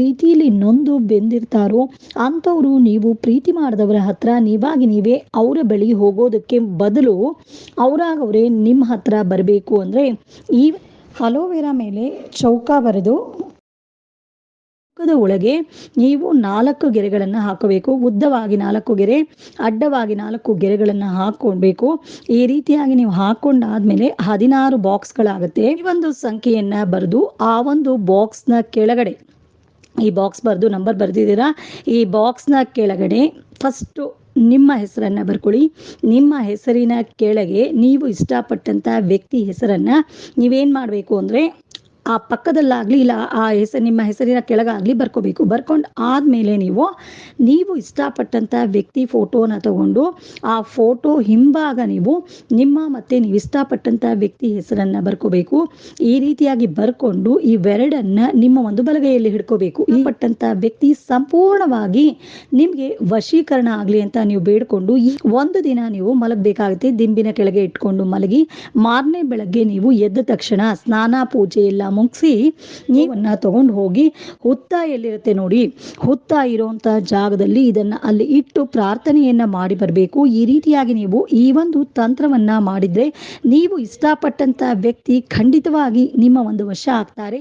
ಪ್ರೀತಿಯಲ್ಲಿ ನೊಂದು ಬೆಂದಿರ್ತಾರೋ ಅಂಥವ್ರು ನೀವು ಪ್ರೀತಿ ಮಾಡಿದವರ ಹತ್ರ ನೀವಾಗಿ ನೀವೇ ಅವರ ಬಳಿ ಹೋಗೋದಕ್ಕೆ ಬದಲು ಅವರಾಗವ್ರೆ ನಿಮ್ಮ ಹತ್ರ ಬರಬೇಕು ಅಂದರೆ ಈ ಅಲೋವೆರಾ ಮೇಲೆ ಚೌಕ ಬರೆದು ಚೌಕದ ಒಳಗೆ ನೀವು ನಾಲ್ಕು ಗೆರೆಗಳನ್ನು ಹಾಕಬೇಕು. ಉದ್ದವಾಗಿ ನಾಲ್ಕು ಗೆರೆ, ಅಡ್ಡವಾಗಿ ನಾಲ್ಕು ಗೆರೆಗಳನ್ನು ಹಾಕೊಳ್ಬೇಕು. ಈ ರೀತಿಯಾಗಿ ನೀವು ಹಾಕೊಂಡಾದ್ಮೇಲೆ ಹದಿನಾರು ಬಾಕ್ಸ್ಗಳಾಗುತ್ತೆ ಈ ಒಂದು ಸಂಖ್ಯೆಯನ್ನ ಬರೆದು ಆ ಒಂದು ಬಾಕ್ಸ್ನ ಕೆಳಗಡೆ ಈ ಬಾಕ್ಸ್ ಬರೆದು ನಂಬರ್ ಬರೆದಿದ್ದೀರಾ? ಈ ಬಾಕ್ಸ್ನ ಕೆಳಗಡೆ ಫಸ್ಟು ನಿಮ್ಮ ಹೆಸರನ್ನು ಬರ್ಕೊಳ್ಳಿ. ನಿಮ್ಮ ಹೆಸರಿನ ಕೆಳಗೆ ನೀವು ಇಷ್ಟಪಟ್ಟಂಥ ವ್ಯಕ್ತಿ ಹೆಸರನ್ನು ನೀವೇನು ಮಾಡಬೇಕು ಅಂದರೆ ಆ ಪಕ್ಕದಲ್ಲಾಗಲಿ ಇಲ್ಲ, ಆ ಹೆಸರು ನಿಮ್ಮ ಹೆಸರಿನ ಕೆಳಗಾಗಲಿ ಬರ್ಕೋಬೇಕು. ಬರ್ಕೊಂಡು ಆದಮೇಲೆ ನೀವು ನೀವು ಇಷ್ಟಪಟ್ಟಂಥ ವ್ಯಕ್ತಿ ಫೋಟೋನ ತಗೊಂಡು, ಆ ಫೋಟೋ ಹಿಂಭಾಗ ನೀವು, ನಿಮ್ಮ ಮತ್ತೆ ನೀವು ಇಷ್ಟಪಟ್ಟಂಥ ವ್ಯಕ್ತಿ ಹೆಸರನ್ನು ಬರ್ಕೋಬೇಕು. ಈ ರೀತಿಯಾಗಿ ಬರ್ಕೊಂಡು ಇವೆರಡನ್ನ ನಿಮ್ಮ ಒಂದು ಬಲಗೈಯಲ್ಲಿ ಹಿಡ್ಕೋಬೇಕು. ಈ ಪಟ್ಟಂಥ ವ್ಯಕ್ತಿ ಸಂಪೂರ್ಣವಾಗಿ ನಿಮಗೆ ವಶೀಕರಣ ಆಗಲಿ ಅಂತ ನೀವು ಬೇಡ್ಕೊಂಡು, ಈ ಒಂದು ದಿನ ನೀವು ಮಲಗಬೇಕಾಗುತ್ತೆ. ದಿಂಬಿನ ಕೆಳಗೆ ಇಟ್ಕೊಂಡು ಮಲಗಿ, ಮಾರನೇ ಬೆಳಗ್ಗೆ ನೀವು ಎದ್ದ ತಕ್ಷಣ ಸ್ನಾನ, ಪೂಜೆ ಎಲ್ಲ ಮುಗಿಸಿ ನೀವನ್ನ ತಗೊಂಡು ಹೋಗಿ ಹುತ್ತ ಎಲ್ಲಿರುತ್ತೆ ನೋಡಿ, ಹುತ್ತ ಇರುವಂತ ಜಾಗದಲ್ಲಿ ಇದನ್ನ ಅಲ್ಲಿ ಇಟ್ಟು ಪ್ರಾರ್ಥನೆಯನ್ನ ಮಾಡಿ ಬರಬೇಕು. ಈ ರೀತಿಯಾಗಿ ನೀವು ಈ ಒಂದು ತಂತ್ರವನ್ನ ಮಾಡಿದ್ರೆ ನೀವು ಇಷ್ಟಪಟ್ಟಂತ ವ್ಯಕ್ತಿ ಖಂಡಿತವಾಗಿ ನಿಮ್ಮ ಒಂದು ವಶ ಆಗ್ತಾರೆ.